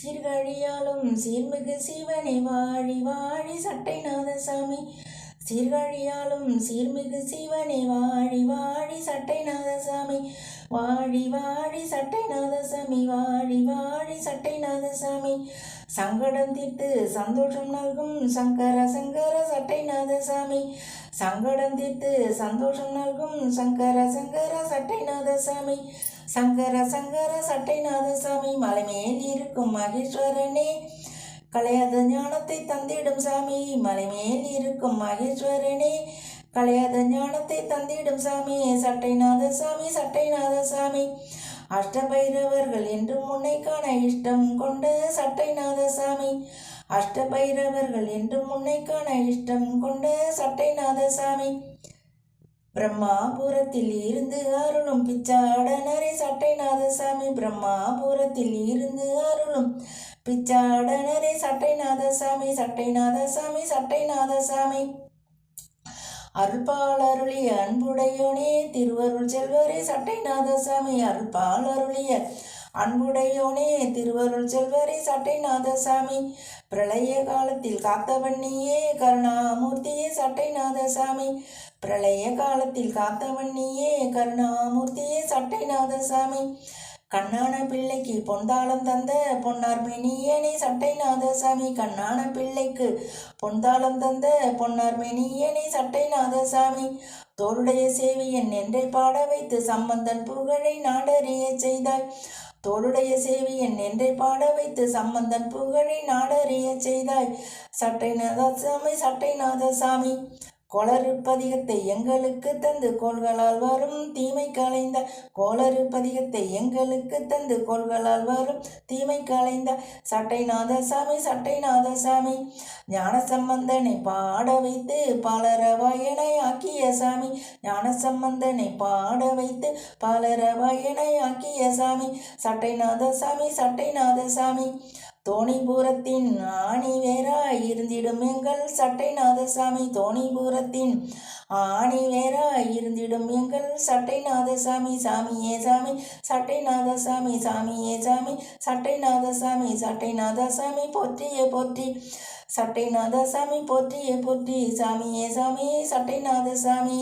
சீர்கழியாலும் சீர்மிகு சிவனை வாழி வாழி சட்டை நாதசாமி சீர்கழியாலும் சீர்மிகு சிவனை வாழி வாழி சட்டை நாதசாமி வாழி வாழி சட்டை நாதசாமி வாழி வாழி சட்டை நாதசாமி சங்கடம் தீர்த்து சந்தோஷம் நல்கும் சங்கர சங்கர சட்டை நாதசாமி சங்கடம் தீர்த்து சந்தோஷம் நல்கும் சங்கர சங்கர சட்டை நாதசாமி சங்கர சங்கர சட்டைநாதசாமி மலைமேல் மலை இருக்கும் மகேஸ்வரனே. கலையாத ஞானத்தை தந்திடும் சாமி மலைமேல் இருக்கும் மகேஸ்வரனே. கலையாத ஞானத்தை தந்திடும் சாமி சட்டைநாத சாமி சட்டைநாத சாமி. அஷ்டபைரவர்கள் என்றும் முன்னை காண இஷ்டம் கொண்ட சட்டைநாத சாமி. அஷ்டபைரவர்கள் என்றும் முன்னை காண இஷ்டம் கொண்ட சட்டைநாத சாமி. பிரம்மாபுரத்தில் இருந்து அருளும் பிச்சாடனரை சட்டைநாத சாமி. பிரம்மாபுரத்தில் இருந்து அருளும் பிச்சாடனரே சட்டைநாத சாமி. சட்டைநாத சாமி சட்டைநாத சாமி. அருள்பால் அருளிய அன்புடையோனே திருவருள் செல்வரே சட்டைநாத சாமி. அருள்பால் அருளிய அன்புடையோனே திருவருள் செல்வரே சட்டை நாதசாமி பிரளய காலத்தில் காத்தவன் நீயே கருணாமூர்த்தியே சட்டை நாதசாமி பிரளய காலத்தில் காத்தவன் நீயே கருணாமூர்த்தியே சட்டை நாதசாமி கண்ணான பிள்ளைக்கு பொந்தாளம் தந்த பொன்னார் மெனியனே சட்டை நாதசாமி கண்ணான பிள்ளைக்கு பொந்தாளம் தந்த பொன்னார் மெனியனே சட்டை நாதசாமி தோளுடைய சேவியன் என்றை பாட வைத்து சம்பந்தன் புகழை நாடறிய செய்தாய். தோளுடைய சேவியன் என்றை பாட வைத்து சம்பந்தன் புகழை நாடறிய செய்தாய். சட்டைநாத சாமி சட்டைநாத சாமி. கோளறு பதிகத்தை எங்களுக்கு தந்து கோள்களால் வரும். தீமை களைந்த கோளறு பதிகத்தை எங்களுக்கு தந்து கோள்களால் வரும். தீமை களைந்த சட்டைநாத சாமி சட்டைநாத சாமி ஞான சம்பந்தனை பாட வைத்து பலரவாயனை ஆக்கிய சாமி ஞான சம்பந்தனை பாட வைத்து பலரவாயனை ஆக்கிய சாமி சட்டைநாத சாமி சட்டைநாத சாமி தோணிபுரத்தின் ஆணி இருந்திடும் எங்கள் சட்டைநாதசாமி. தோணிபுரத்தின் ஆணிவேரா இருந்திடும் எங்கள் சட்டைநாதசாமி. நாதசாமி சாமி சட்டைநாதசாமி நாதசாமி சாமி சட்டைநாதசாமி சட்டைநாதசாமி போற்றியே போற்றி. சட்டைநாதசாமி போற்றியே போற்றி. சாமியே சாமி சட்டைநாதசாமி.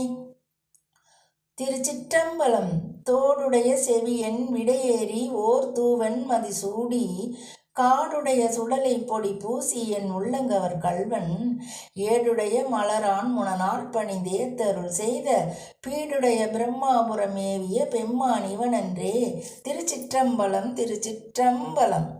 திருச்சிற்றம்பலம் தோடுடைய செவியன் விடையேறி ஓர் தூவன் மதிசூடி. காடுடைய சுடலை பொடி பூசி என் உள்ளங்கவர் கல்வன் ஏடுடைய மலரான் முனநாள் பணிந்தேத்தருள் செய்த பீடுடைய பிரம்மாபுரம் ஏவிய பெம்மான் இவனன்றே. திருச்சிற்றம்பலம் திருச்சிற்றம்பலம்.